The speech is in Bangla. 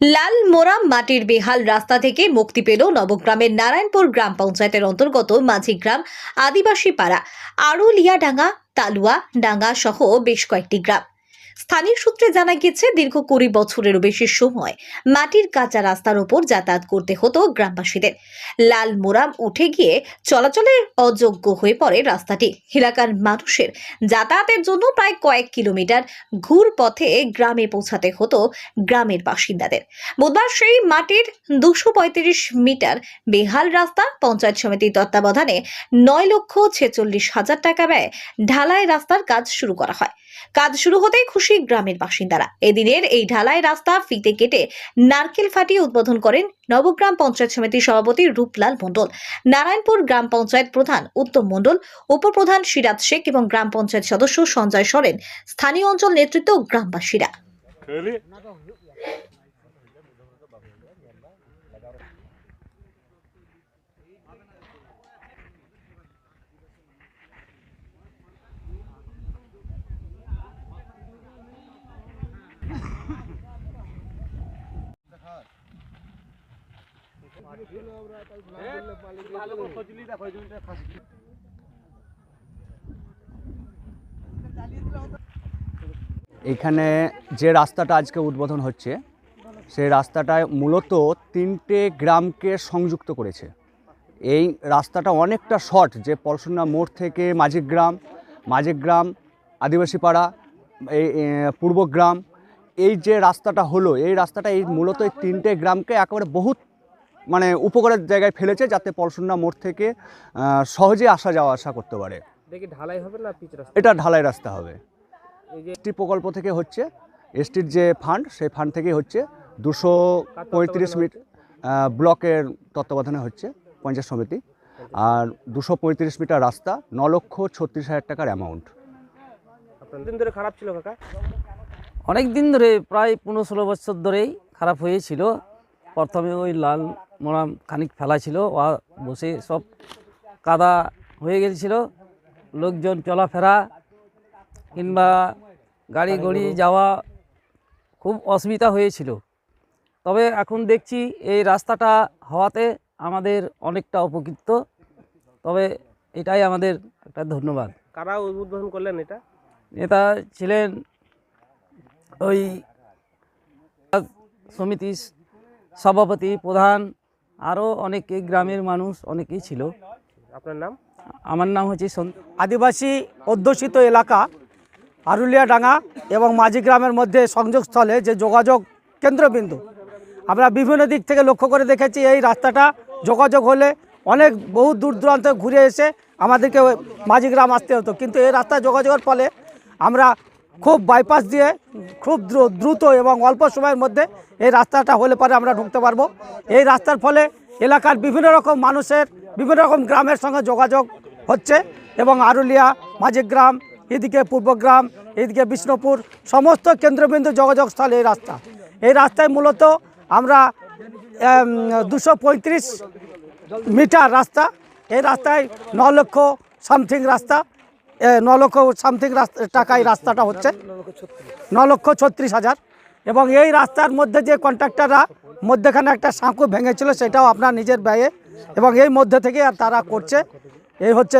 লাল মোরাম মাটির বেহাল রাস্তা থেকে মুক্তি পেল নবগ্রামের নারায়ণপুর গ্রাম পঞ্চায়েতের অন্তর্গত মাঝিগ্রাম আদিবাসী পাড়া, আড়ুলিয়াডাঙ্গা, তালুয়া, ডাঙ্গা সহ বেশ কয়েকটি গ্রাম। স্থানীয় সূত্রে জানা গেছে দীর্ঘ কুড়ি বছরেরও বেশি সময় মাটির কাঁচা রাস্তার ওপর যাতায়াত করতে হতো গ্রামবাসীদের। লাল মোরাম উঠে গিয়ে চলাচলের অযোগ্য হয়ে পড়ে রাস্তাটি। এলাকার মানুষের যাতায়াতের জন্য প্রায় কয়েক কিলোমিটার ঘুর পথে গ্রামে পৌঁছাতে হতো গ্রামের বাসিন্দাদের। বুধবার সেই মাটির দুশো মিটার বেহাল রাস্তা, পঞ্চায়েত সমিতির তত্ত্বাবধানে নয় লক্ষ ছেচল্লিশ হাজার টাকা ব্যয় ঢালাই রাস্তার কাজ শুরু করা হয়। কাজ শুরু হতেই খুশি গ্রামের বাসিন্দারা। এদিনের এই ঢালাই রাস্তা ফিতে কেটে নারকেল ফাটিয়ে উদ্বোধন করেন নবগ্রাম পঞ্চায়েত সমিতির সভাপতি রূপলাল মণ্ডল। নারায়ণপুর গ্রাম পঞ্চায়েত প্রধান উত্তম মণ্ডল, উপপ্রধান সিরাজ শেখ এবং গ্রাম পঞ্চায়েত সদস্য সঞ্জয় সরেন। স্থানীয় অঞ্চল নেতৃত্ব গ্রামবাসীরা। এখানে যে রাস্তাটা আজকে উদ্বোধন হচ্ছে, সেই রাস্তাটায় মূলত তিনটে গ্রামকে সংযুক্ত করেছে। এই রাস্তাটা অনেকটা শর্ট, যে পলসুন্না মোড় থেকে মাঝিগ্রাম মাঝিগ্রাম আদিবাসী পাড়া এই পূর্বগ্রাম এই যে রাস্তাটা হলো, এই রাস্তাটা এই মূলত এই তিনটে গ্রামকে একেবারে বহুত মানে উপকারের জায়গায় ফেলেছে যাতে পলসুন্না মোড় থেকে সহজে আসা যাওয়া আসা করতে পারে। ঢালাই হবে না পিচ রাস্তা? এটা ঢালাই রাস্তা হবে। এসটি প্রকল্প থেকে হচ্ছে এসটির যে ফান্ড সেই ফান্ড থেকেই হচ্ছে দুশো পঁয়ত্রিশ মিট ব্লকের তত্ত্বাবধানে হচ্ছে পঞ্চায়েত সমিতি। আর দুশো পঁয়ত্রিশ মিটার রাস্তা ন লক্ষ ছত্রিশ হাজার টাকার অ্যামাউন্ট দিন ধরে খারাপ ছিল কাকা? অনেক দিন ধরে প্রায় পনেরো ষোলো বছর ধরেই খারাপ হয়েছিল। প্রথমে ওই লাল মোড়াম খানিক ফেলা ছিল ও বসে সব কাদা হয়ে গেছিল লোকজন চলাফেরা কিংবা গাড়ি গড়ি যাওয়া খুব অসুবিধা হয়েছিল। তবে এখন দেখছি এই রাস্তাটা হওয়াতে আমাদের অনেকটা উপকৃত তবে এটাই আমাদের একটা ধন্যবাদ। কারা উদ্বোধন করলেন এটা? নেতা ছিলেন ওই সমিতির সভাপতি প্রধান আরও অনেকে গ্রামের মানুষ অনেকেই ছিল। আপনার নাম? আমার নাম হচ্ছে আদিবাসী অধ্যুষিত এলাকা আরুলিয়াডাঙ্গা এবং মাঝি গ্রামের মধ্যে সংযোগস্থলে যে যোগাযোগ কেন্দ্রবিন্দু। আমরা বিভিন্ন দিক থেকে লক্ষ্য করে দেখেছি এই রাস্তাটা যোগাযোগ হলে অনেক বহু দূর দূরান্ত ঘুরে এসে আমাদেরকে মাঝি গ্রাম আসতে হতো। কিন্তু এই রাস্তা যোগাযোগের ফলে আমরা খুব বাইপাস দিয়ে খুব দ্রু- দ্রুত এবং অল্প সময়ের মধ্যে এই রাস্তাটা হলে পরে আমরা ঢুকতে পারব। এই রাস্তার ফলে এলাকার বিভিন্ন রকম মানুষের, বিভিন্ন রকম গ্রামের সঙ্গে যোগাযোগ হচ্ছে এবং আরুলিয়া, মাঝিগ্রাম, এদিকে পূর্বগ্রাম, এদিকে বিষ্ণুপুর সমস্ত কেন্দ্রবিন্দু যোগাযোগস্থল এই রাস্তা। এই রাস্তায় মূলত আমরা দুশো মিটার রাস্তা, এই রাস্তায় ন লক্ষ সামথিং রাস্তা ন লক্ষ সামথিং টাকায় রাস্তাটা হচ্ছে। ন লক্ষ ছত্রিশ হাজার। এবং এই রাস্তার মধ্যে যে কন্ট্রাক্টররা মধ্যেখানে একটা সাঁকু ভেঙেছিল, সেটাও আপনার নিজের ব্যয়ে এবং এই মধ্যে থেকে আর তারা করছে। এই হচ্ছে